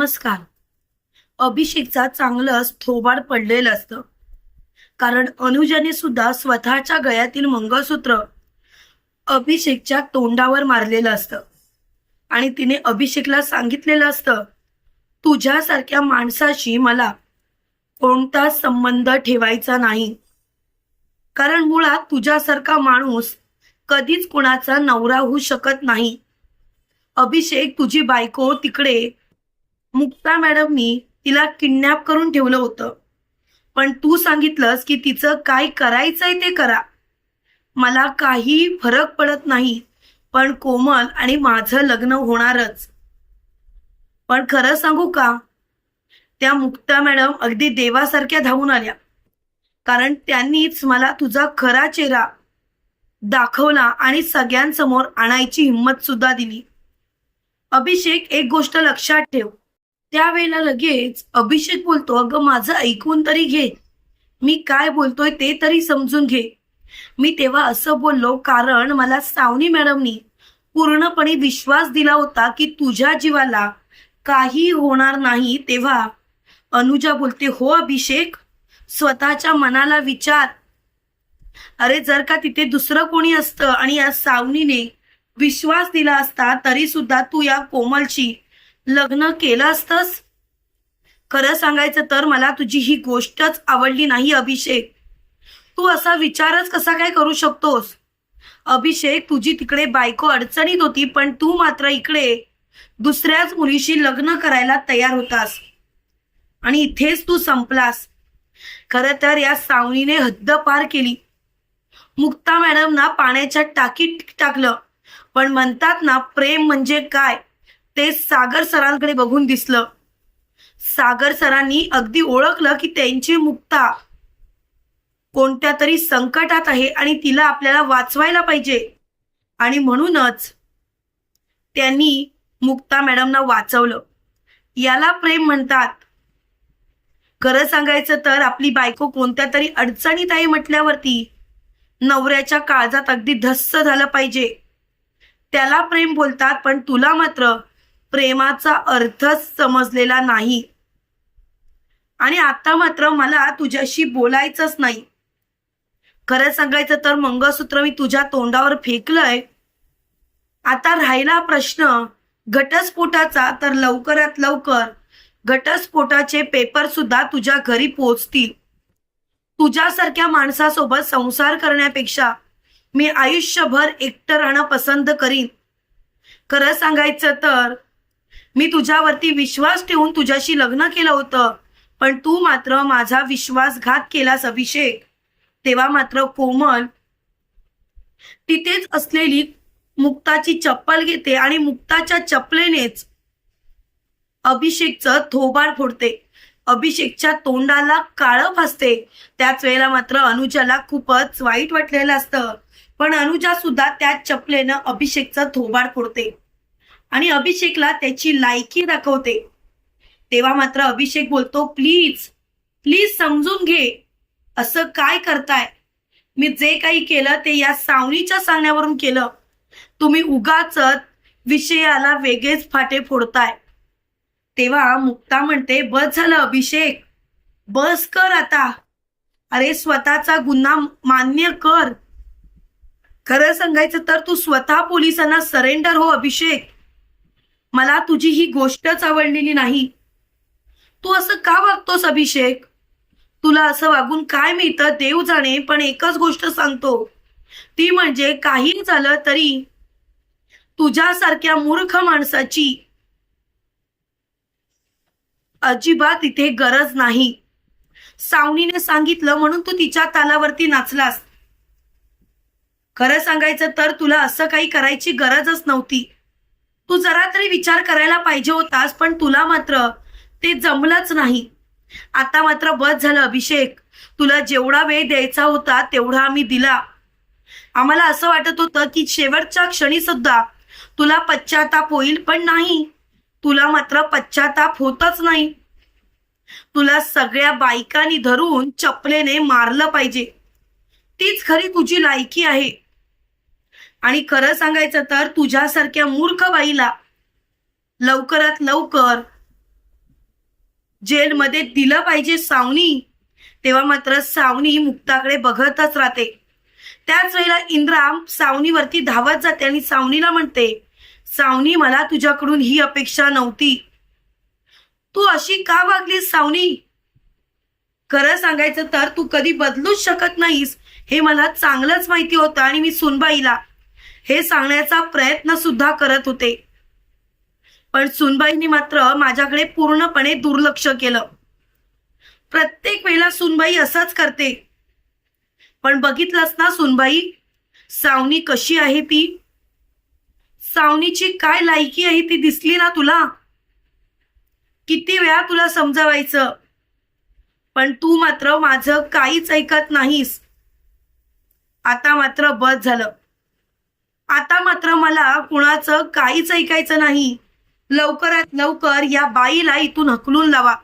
नमस्कार. अभिषेकचा चांगलंच थोबाड पडलेलं असतं. कारण अनुजाने सुद्धा स्वतःच्या गळ्यातील मंगळसूत्र अभिषेकच्या तोंडावर मारलेलं असतं. आणि तिने अभिषेकला सांगितलेलं असतं तुझ्यासारख्या माणसाशी मला कोणता संबंध ठेवायचा नाही. कारण मुळात तुझ्यासारखा माणूस कधीच कुणाचा नवरा होऊ शकत नाही. अभिषेक तुझी बायको तिकडे मुक्ता मॅडमनी तिला किडनॅप करून ठेवलं होतं. पण तू सांगितलंस की तिचं काय करायचंय ते करा. मला काही फरक पडत नाही पण कोमल आणि माझं लग्न होणारच. पण खरं सांगू का? त्या मुक्ता मॅडम अगदी देवासारख्या धावून आल्या. कारण त्यांनीच मला तुझा खरा चेहरा दाखवला आणि सगळ्यांसमोर आणायची हिंमत सुद्धा दिली. अभिषेक एक गोष्ट लक्षात ठेव. त्यावेळेला लगेच अभिषेक बोलतो अगं माझं ऐकून तरी घे. मी काय बोलतोय ते तरी समजून घे. मी तेव्हा असं बोललो कारण मला सावनी मॅडमनी पूर्णपणे विश्वास दिला होता की तुझ्या जीवाला काही होणार नाही. तेव्हा अनुजा बोलते हो अभिषेक स्वतःच्या मनाला विचार. अरे जर का तिथे दुसरं कोणी असतं आणि या सावनीने विश्वास दिला असता तरी सुद्धा तू या कोमलची लग्न केलं असतंस? खरं सांगायचं तर मला तुझी ही गोष्टच आवडली नाही अभिषेक. तू असा विचारच कसा काय करू शकतोस? अभिषेक तुझी तिकडे बायको अडचणीत होती पण तू मात्र इकडे दुसऱ्याच मुलीशी लग्न करायला तयार होतास. आणि इथेच तू संपलास. खर तर या सावनीने हद्द पार केली. मुक्ता मॅडम ना पाण्याच्या टाकीत टाकलं. पण म्हणतात ना प्रेम म्हणजे काय? ते सागर सरांकडे बघून दिसलं. सागर सरांनी अगदी ओळखलं की त्यांची मुक्ता कोणत्या तरी संकटात आहे आणि तिला आपल्याला वाचवायला पाहिजे. आणि म्हणूनच त्यांनी मुक्ता मॅडमना वाचवलं. याला प्रेम म्हणतात. खरं सांगायचं तर आपली बायको कोणत्या तरी अडचणीत आहे म्हटल्यावरती नवऱ्याच्या काळजात अगदी धस्स झालं पाहिजे. त्याला प्रेम बोलतात पण तुला मात्र प्रेमाचा अर्थच समजलेला नाही. आणि आता मात्र मला तुझ्याशी बोलायचंच नाही. खरं सांगायचं तर मंगळसूत्र मी तुझ्या तोंडावर फेकलंय. आता राहिला प्रश्न घटस्फोटाचा तर लवकरात लवकर घटस्फोटाचे पेपर सुद्धा तुझ्या घरी पोहोचतील तुझ्यासारख्या माणसासोबत संसार करण्यापेक्षा मी आयुष्यभर एकटं राहणं पसंत करीन. खरं सांगायचं तर मी तुझ्यावरती विश्वास ठेवून तुझ्याशी लग्न केलं होतं. पण तू मात्र माझा विश्वासघात केलास अभिषेक. तेव्हा मात्र कोमल तिथेच असलेली मुक्ताची चप्पल घेते आणि मुक्ताच्या चपलेनेच अभिषेकचं थोबाड फोडते. अभिषेकच्या तोंडाला काळं फासते त्याच वेळेला मात्र अनुजाला खूपच वाईट वाटलेलं असतं. पण अनुजा सुद्धा त्या चपलेनं अभिषेकचं थोबाड फोडते. आणि अभिषेकला त्याची लायकी दाखवते. तेव्हा मात्र अभिषेक बोलतो प्लीज प्लीज समजून घे असं काय करताय? मी जे काही केलं ते या सावनीच्या सांगण्यावरून केलं. तुम्ही उगाच विषयाला वेगळेच फाटे फोडताय. तेव्हा मुक्ता म्हणते बस झालं अभिषेक बस कर आता. अरे स्वतःचा गुन्हा मान्य कर. खरं सांगायचं तर तू स्वतः पोलिसांना सरेंडर हो अभिषेक. मला तुझी ही गोष्टच आवडलेली नाही. तू असं का वागतोस अभिषेक? तुला असं वागून काय मिळतं देव जाणे पण एकच गोष्ट सांगतो. ती म्हणजे काही झालं तरी तुझ्यासारख्या मूर्ख माणसाची अजिबात इथे गरज नाही. सावनीने सांगितलं म्हणून तू तिच्या तालावरती नाचलास. खरं सांगायचं तर तुला असं काही करायची गरजच नव्हती. तू जरा तरी विचार करायला पाहिजे होतास पण तुला मात्र ते जमलंच नाही. आता मात्र बस झालं अभिषेक. तुला जेवढा वेळ द्यायचा होता तेवढा आम्ही दिला. आम्हाला असं वाटत होतं की शेवटच्या क्षणी सुद्धा तुला पश्चाताप होईल पण नाही. तुला मात्र पश्चाताप होतच नाही. तुला सगळ्या बायकांनी धरून चपलेने मारलं पाहिजे. तीच खरी तुझी लायकी आहे. आणि खरं सांगायचं तर तुझ्यासारख्या मूर्ख बाईला लवकरात लवकर जेलमध्ये दिलं पाहिजे सावनी तेव्हा मात्र सावनी मुक्ताकडे बघतच राहते. त्याच वेळेला इंद्राम सावनीवरती धावत जाते आणि सावनीला म्हणते सावनी मला तुझ्याकडून ही अपेक्षा नव्हती. तू अशी का वागलीस सावनी? खरं सांगायचं तर तू कधी बदलूच शकत नाहीस. हे मला चांगलंच माहिती होतं आणि मी सुनबाईला हे सांगण्याचा प्रयत्न सुद्धा करत होते. पण सुनबाईंनी मात्र माझ्याकडे पूर्णपणे दुर्लक्ष केलं. प्रत्येक वेळेला सुनबाई असंच करते. पण बघितलंस ना सुनबाई सावनी कशी आहे ती? सावनीची काय लायकी आहे ती दिसली ना तुला? किती वेळा तुला समजावायचं? पण तू मात्र माझं काहीच ऐकत नाहीस. आता मात्र बस झालं. आता मात्र मला कुणाचं काहीच ऐकायचं नाही. लवकरात लवकर या बाईला इथून हकलून लावा.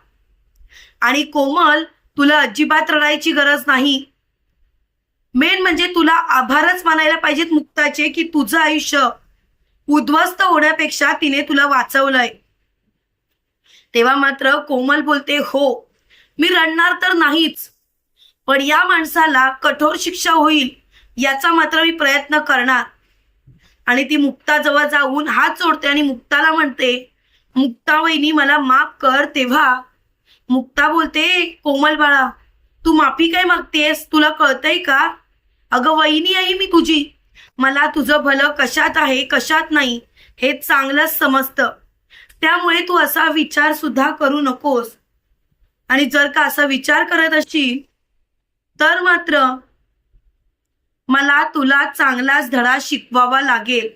आणि कोमल तुला अजिबात रडायची गरज नाही. मेन म्हणजे तुला आभारच मानायला पाहिजेत मुक्ताचे की तुझं आयुष्य उद्ध्वस्त होण्यापेक्षा तिने तुला वाचवलंय. तेव्हा मात्र कोमल बोलते हो मी रडणार तर नाहीच पण या माणसाला कठोर शिक्षा होईल याचा मात्र मी प्रयत्न करणार. आणि ती मुक्ताजवळ जाऊन हात जोडते आणि मुक्ताला म्हणते मुक्ता वहिनी मला माफ कर तेव्हा. मुक्ता बोलते कोमल बाळा तू माफी काय मागतेस? तुला कळतंय का? अगं वहिनी आहे मी तुझी. मला तुझं भलं कशात आहे कशात नाही हे चांगलंच समजतं. त्यामुळे तू असा विचार सुद्धा करू नकोस. आणि जर का असा विचार करत असशील तर मात्र मला तुला चांगलाच धडा शिकवावा लागेल.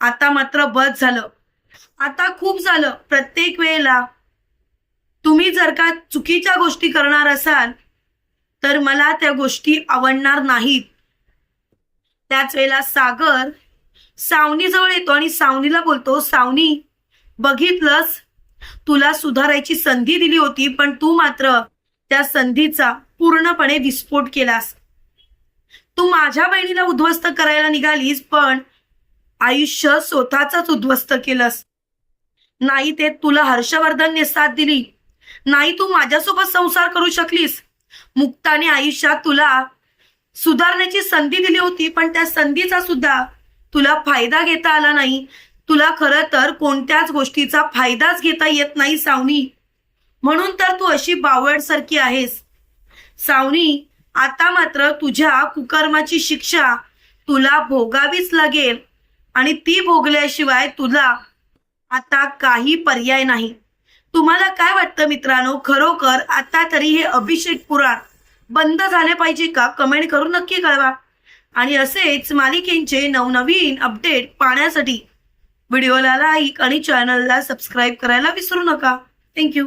आता मात्र बस झालं. आता खूप झालं. प्रत्येक वेळेला तुम्ही जर का चुकीच्या गोष्टी करणार असाल तर मला त्या गोष्टी आवडणार नाहीत. त्याच वेळेला सागर सावनीजवळ येतो आणि सावनीला बोलतो सावनी बघितलंस? तुला सुधारायची संधी दिली होती पण तू मात्र त्या संधीचा पूर्णपणे विस्फोट केलास. तू माझ्या बहिणीला उद्ध्वस्त करायला निघालीस पण आयुष्य स्वतःच उद्ध्वस्त केलंस. नाही ते तुला हर्षवर्धनने साथ दिली. नाही तू माझ्यासोबत संसार करू शकलीस. मुक्ताने आयुष्यात तुला सुधारण्याची संधी दिली होती पण त्या संधीचा सुद्धा तुला फायदा घेता आला नाही. तुला खरं तर कोणत्याच गोष्टीचा फायदाच घेता येत नाही सावनी. म्हणून तर तू अशी बावळसारखी आहेस. सावनी आता मात्र तुझ्या कुकर्माची शिक्षा तुला भोगावीच लागेल. आणि ती भोगल्याशिवाय तुला आता काही पर्याय नाही. तुम्हाला काय वाटतं मित्रांनो? खरोखर आता तरी हे अभिषेक पुराण बंद झाले पाहिजे का? कमेंट करून नक्की कळवा. आणि असेच मालिकेंचे नवनवीन अपडेट पाहण्यासाठी व्हिडिओला लाईक आणि चॅनलला सबस्क्राईब करायला विसरू नका. थँक्यू.